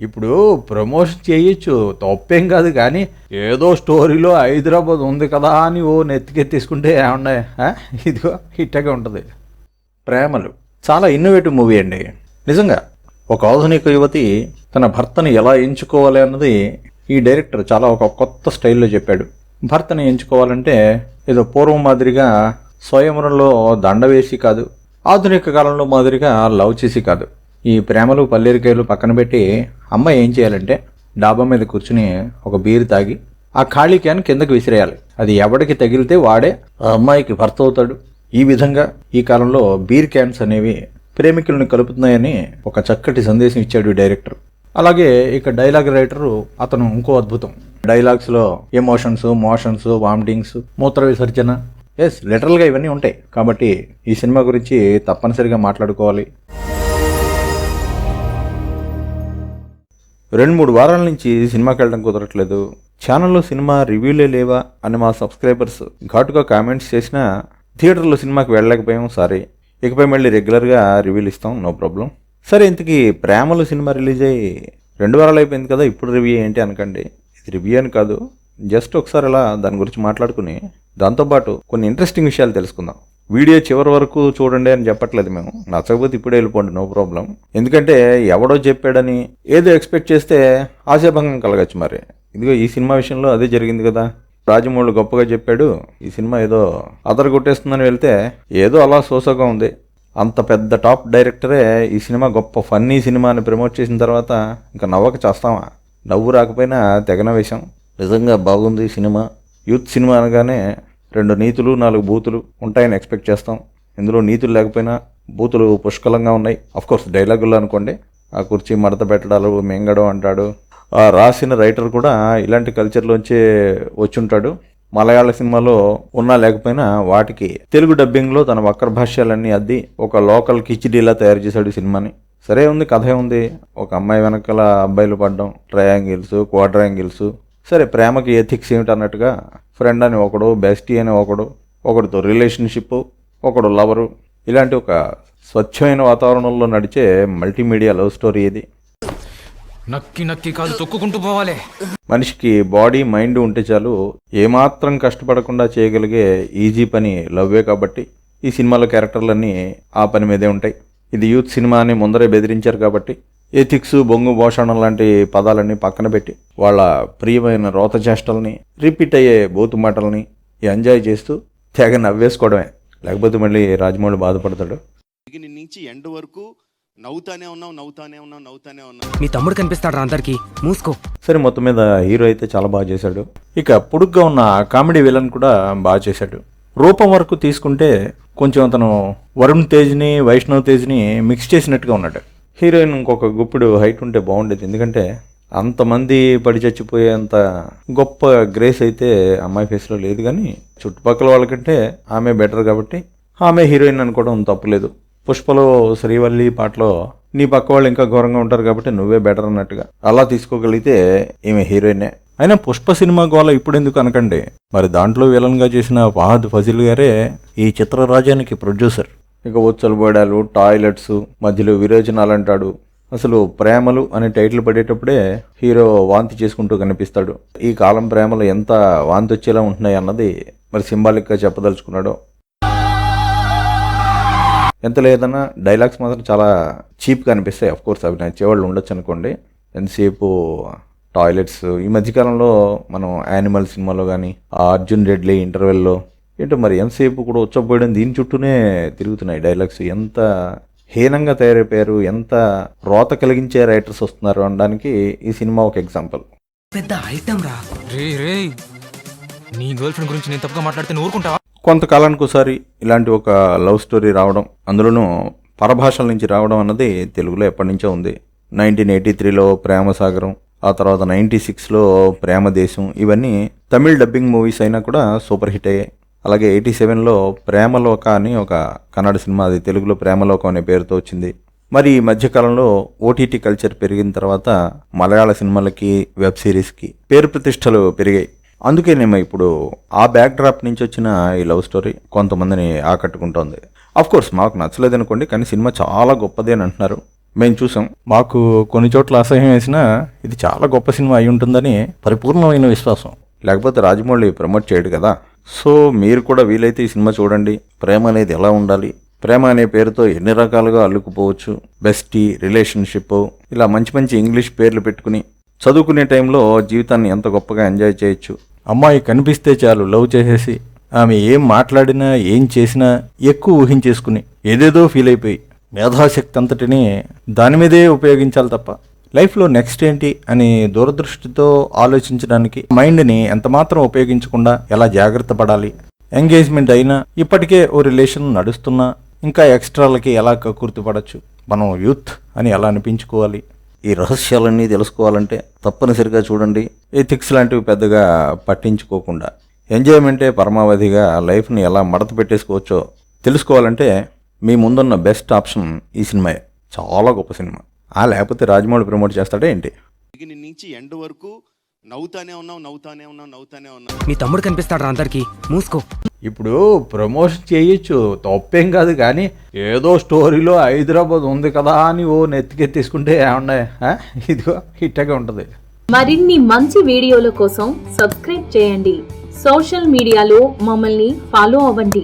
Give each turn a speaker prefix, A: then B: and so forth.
A: ఇప్పుడు ప్రమోషన్ చేయొచ్చు తప్పేం కాదు కానీ ఏదో స్టోరీలో హైదరాబాద్ ఉంది కదా అని ఓ నెత్తికెత్తేసుకుంటే ఏమన్నా ఇదిగో హిట్టగా ఉంటుంది. ప్రేమలు. చాలా ఇన్నోవేటివ్ మూవీ అండి. నిజంగా ఒక ఆధునిక యువతి తన భర్తను ఎలా ఎంచుకోవాలి అన్నది ఈ డైరెక్టర్ చాలా ఒక కొత్త స్టైల్లో చెప్పాడు. భర్తను ఎంచుకోవాలంటే ఏదో పూర్వం మాదిరిగా స్వయంవరంలో దండ వేసి కాదు ఆధునిక కాలంలో మాదిరిగా లవ్ చేసి కాదు. ఈ ప్రేమలు పల్లేరికాయలు పక్కన పెట్టి అమ్మాయి ఏం చేయాలంటే డాబా మీద కూర్చుని ఒక బీర్ తాగి ఆ ఖాళీ క్యాన్ కిందకి విసిరేయాలి. అది ఎవడికి తగిలితే వాడే ఆ అమ్మాయికి భర్త అవుతాడు. ఈ విధంగా ఈ కాలంలో బీర్ క్యాన్స్ అనేవి ప్రేమికులను కలుపుతున్నాయని ఒక చక్కటి సందేశం ఇచ్చాడు డైరెక్టర్. అలాగే ఇక డైలాగ్ రైటరు అతను ఇంకో అద్భుతం. డైలాగ్స్లో ఎమోషన్స్ మోషన్స్ వామిటింగ్స్ మూత్ర విసర్జన. ఎస్ లిటరల్గా ఇవన్నీ ఉంటాయి. కాబట్టి ఈ సినిమా గురించి తప్పనిసరిగా మాట్లాడుకోవాలి. రెండు మూడు వారాల నుంచి సినిమాకి వెళ్ళడం కుదరట్లేదు. ఛానల్లో సినిమా రివ్యూలే లేవా అని మా సబ్స్క్రైబర్స్ ఘాటుగా కామెంట్స్ చేసినా థియేటర్లో సినిమాకి వెళ్ళలేకపోయాం సారీ. ఇకపై మళ్ళీ రెగ్యులర్గా రివ్యూలు ఇస్తాం నో ప్రాబ్లం. సరే ఇంతకీ ప్రేమలు సినిమా రిలీజ్ అయ్యి రెండు వారాలు అయిపోయింది కదా ఇప్పుడు రివ్యూ ఏంటి అనకండి. ఇది రివ్యూ అని కాదు జస్ట్ ఒకసారి అలా దాని గురించి మాట్లాడుకుని దాంతోపాటు కొన్ని ఇంట్రెస్టింగ్ విషయాలు తెలుసుకుందాం. వీడియో చివరి వరకు చూడండి అని చెప్పట్లేదు మేము. నచ్చకపోతే ఇప్పుడే వెళ్ళిపోండి నో ప్రాబ్లం. ఎందుకంటే ఎవడో చెప్పాడని ఏదో ఎక్స్పెక్ట్ చేస్తే ఆశాభంగం కలగచ్చు మరి. ఇదిగో ఈ సినిమా విషయంలో అదే జరిగింది కదా. రాజమౌళి గొప్పగా చెప్పాడు ఈ సినిమా ఏదో అదర కొట్టేస్తుందని వెళ్తే ఏదో అలా సోసోగా ఉంది. అంత పెద్ద టాప్ డైరెక్టరే ఈ సినిమా గొప్ప ఫన్నీ సినిమా అని ప్రమోట్ చేసిన తర్వాత ఇంకా నవ్వక చేస్తామా? నవ్వు రాకపోయినా తెగన విషయం నిజంగా బాగుంది సినిమా. యూత్ సినిమా అనగానే రెండు నీతులు నాలుగు బూతులు ఉంటాయని ఎక్స్పెక్ట్ చేస్తాం. ఇందులో నీతులు లేకపోయినా బూతులు పుష్కలంగా ఉన్నాయి. కోర్స్ డైలాగుల్లో అనుకోండి ఆ కుర్చీ మడత పెట్టడాలు మింగడం అంటాడు. ఆ రాసిన రైటర్ కూడా ఇలాంటి కల్చర్లోంచే వచ్చుంటాడు. మలయాళ సినిమాలో ఉన్నా లేకపోయినా వాటికి తెలుగు డబ్బింగ్లో తన వక్ర భాష్యాలన్నీ అద్ది ఒక లోకల్ కిచిడీలా తయారు చేశాడు సినిమాని. సరే ఉంది కథే ఉంది. ఒక అమ్మాయి వెనకాల అబ్బాయిలు పడడం ట్రయాంగిల్స్ క్వాడ్రాంగిల్స్ సరే ప్రేమకి ఎథిక్స్ ఏమిటి అన్నట్టుగా ఫ్రెండ్ అని ఒకడు బెస్టీ అని ఒకడు ఒకడితో రిలేషన్షిప్ ఒకడు లవరు ఇలాంటి ఒక స్వచ్ఛమైన వాతావరణంలో నడిచే మల్టీమీడియా లవ్ స్టోరీ ఇది
B: నక్కి నక్కి కాదు తొక్కుకుంటూ పోవాలి.
A: మనిషికి బాడీ మైండ్ ఉంటే చాలు ఏమాత్రం కష్టపడకుండా చేయగలిగే ఈజీ పని లవ్వే కాబట్టి ఈ సినిమాలో క్యారెక్టర్లన్నీ ఆ పని మీదే ఉంటాయి. ఇది యూత్ సినిమా అని ముందరే బెదిరించారు కాబట్టి ఎథిక్స్ బొంగు భోషణం లాంటి పదాలన్నీ పక్కన పెట్టి వాళ్ళ ప్రియమైన రోత చేష్టల్ని రిపీట్ అయ్యే బూతు మాటల్ని ఎంజాయ్ చేస్తూ తెగ నవ్వేసుకోవడమే. లేకపోతే మళ్ళీ రాజమౌళి బాధపడతాడు.
C: నుంచి ఎండ్ వరకు నవ్వుతానే ఉన్నాం నవ్వుతానే ఉన్నాం నవ్వుతానే ఉన్నాం
D: మీ తమ్ముడు కనిపిస్తాడు అందరికి? మూసుకో.
A: సరే మొత్తం మీద హీరో అయితే చాలా బాగా చేశాడు. ఇక పొడుగ్గా ఉన్న కామెడీ విలన్ కూడా బాగా చేశాడు. రూపం వరకు తీసుకుంటే కొంచెం అతను వరుణ్ తేజ్ని వైష్ణవ్ తేజ్ని మిక్స్ చేసినట్టుగా ఉన్నాడు. హీరోయిన్ ఇంకొక గుప్పుడు హైట్ ఉంటే బాగుండేది. ఎందుకంటే అంతమంది పడి చచ్చిపోయేంత గొప్ప గ్రేస్ అయితే అమ్మాయి ఫేస్లో లేదు కానీ చుట్టుపక్కల వాళ్ళకంటే ఆమె బెటర్ కాబట్టి ఆమె హీరోయిన్ అనుకోవడం తప్పులేదు పుష్పలో శ్రీవల్లి పాటలో నీ పక్క వాళ్ళు ఇంకా ఘోరంగా ఉంటారు కాబట్టి నువ్వే బెటర్ అన్నట్టుగా. అలా తీసుకోగలిగితే ఈమె హీరోయినే. అయినా పుష్ప సినిమా గోళ ఇప్పుడు ఎందుకు అనకండి? మరి దాంట్లో విలన్గా చేసిన ఫహద్ ఫజిల్ గారే ఈ చిత్రరాజానికి ప్రొడ్యూసర్ ఇక ఒచ్చలుబడాలు టాయిలెట్స్ మధ్యలో విరోచనాలు అంటాడు. అసలు ప్రేమలు అనే టైటిల్ పడేటప్పుడే హీరో వాంతి చేసుకుంటూ కనిపిస్తాడు. ఈ కాలం ప్రేమలు ఎంత వాంతి వచ్చేలా ఉంటున్నాయి అన్నది మరి సింబాలిక్గా చెప్పదలుచుకున్నాడో. ఎంత లేదన్నా డైలాగ్స్ మాత్రం చాలా చీప్గా అనిపిస్తాయి. అఫ్ కోర్స్ అవి నచ్చేవాళ్ళు ఉండొచ్చు అనుకోండి. ఎంతసేపు టాయిలెట్స్ ఈ మధ్యకాలంలో మనం యానిమల్ సినిమాలో కానీ అర్జున్ రెడ్లీ ఇంటర్వెల్లో ఏంటో మరి ఎంతసేపు కూడా ఉచ్చపోయడం దీని చుట్టూనే తిరుగుతున్నాయి డైలాగ్స్. ఎంత హీనంగా తయారైపోయారు ఎంత రోత కలిగించే రైటర్స్ వస్తున్నారు అనడానికి ఈ సినిమా ఒక ఎగ్జాంపుల్
D: పెద్ద ఐటమ్ రా.
B: రే రే నీ గర్ల్ ఫ్రెండ్ గురించి నేను తప్పుగా మాట్లాడితే నువ్వు ఊరుకుంటావా?
A: కొంతకాలానికి ఒకసారి ఇలాంటి ఒక లవ్ స్టోరీ రావడం అందులోనూ పరభాషల నుంచి రావడం అన్నది తెలుగులో ఎప్పటి నుంచో ఉంది. నైన్టీన్ ఎయిటీ త్రీలో ప్రేమసాగరం ఆ తర్వాత నైంటీ సిక్స్లో ప్రేమదేశం ఇవన్నీ తమిళ్ డబ్బింగ్ మూవీస్ అయినా కూడా సూపర్ హిట్ అయ్యాయి. అలాగే ఎయిటీ సెవెన్లో ప్రేమలోక అని ఒక కన్నడ సినిమా అది తెలుగులో ప్రేమలోకం అనే పేరుతో వచ్చింది. మరి ఈ మధ్యకాలంలో ఓటీటీ కల్చర్ పెరిగిన తర్వాత మలయాళ సినిమాలకి వెబ్ సిరీస్కి పేరు ప్రతిష్టలు పెరిగాయి. అందుకేనేమో ఇప్పుడు ఆ బ్యాక్ డ్రాప్ నుంచి వచ్చిన ఈ లవ్ స్టోరీ కొంతమందిని ఆకట్టుకుంటోంది. అఫ్ కోర్స్ మాకు నచ్చలేదు అనుకోండి కానీ సినిమా చాలా గొప్పది అని అంటున్నారు. మేము చూసాం. మాకు కొన్ని చోట్ల అసహ్యం వేసినా ఇది చాలా గొప్ప సినిమా అయి ఉంటుందని పరిపూర్ణమైన విశ్వాసం. లేకపోతే రాజమౌళి ప్రమోట్ చేయడు కదా. సో మీరు కూడా వీలైతే ఈ సినిమా చూడండి. ప్రేమ అనేది ఎలా ఉండాలి? ప్రేమ అనే పేరుతో ఎన్ని రకాలుగా అల్లుకుపోవచ్చు? బెస్టీ రిలేషన్షిప్ ఇలా మంచి మంచి ఇంగ్లీష్ పేర్లు పెట్టుకుని చదువుకునే టైంలో జీవితాన్ని ఎంత గొప్పగా ఎంజాయ్ చేయొచ్చు? అమ్మాయి కనిపిస్తే చాలు లవ్ చేసేసి ఆమె ఏం మాట్లాడినా ఏం చేసినా ఎక్కువ ఊహించేసుకుని ఏదేదో ఫీల్ అయిపోయి మేధాశక్తి అంతటిని దాని మీదే ఉపయోగించాలి తప్ప లైఫ్లో నెక్స్ట్ ఏంటి అని దూరదృష్టితో ఆలోచించడానికి మైండ్ని ఎంతమాత్రం ఉపయోగించకుండా ఎలా జాగ్రత్త పడాలి? ఎంగేజ్మెంట్ అయినా ఇప్పటికే ఓ రిలేషన్ నడుస్తున్నా ఇంకా ఎక్స్ట్రాలకి ఎలా కకృతి పడచ్చు? మనం యూత్ అని ఎలా అనిపించుకోవాలి? ఈ రహస్యాలన్నీ తెలుసుకోవాలంటే తప్పనిసరిగా చూడండి. ఎథిక్స్ లాంటివి పెద్దగా పట్టించుకోకుండా ఎంజాయ్మెంటే పరమావధిగా లైఫ్ని ఎలా మడత పెట్టేసుకోవచ్చో తెలుసుకోవాలంటే మీ ముందున్న బెస్ట్ ఆప్షన్ ఈ సినిమాయే. చాలా గొప్ప సినిమా. ఆ లేకపోతే రాజమౌళి ప్రమోట్ చేస్తాడే ఏంటి?
C: బిగినింగ్ నుంచి ఎండ్ వరకు నవ్వుతానే ఉన్నావు నవ్వుతానే ఉన్నావు నవ్వుతానే ఉన్నావు.
D: మీ తమ్ముడు కనిపిస్తాడు రా అందరికి. మూసుకో.
A: ఇప్పుడు ప్రమోషన్ చేయొచ్చు తప్పేం కాదు కానీ ఏదో స్టోరీలో హైదరాబాద్ ఉంది కదా అని ఓ నెత్తికెత్తేసుకుంటే ఏమన్నా? ఇదిగో ఇట్టగా ఉంటుంది.
E: మరిన్ని మంచి వీడియోల కోసం సబ్స్క్రైబ్ చేయండి. సోషల్ మీడియాలో మమ్మల్ని ఫాలో అవ్వండి.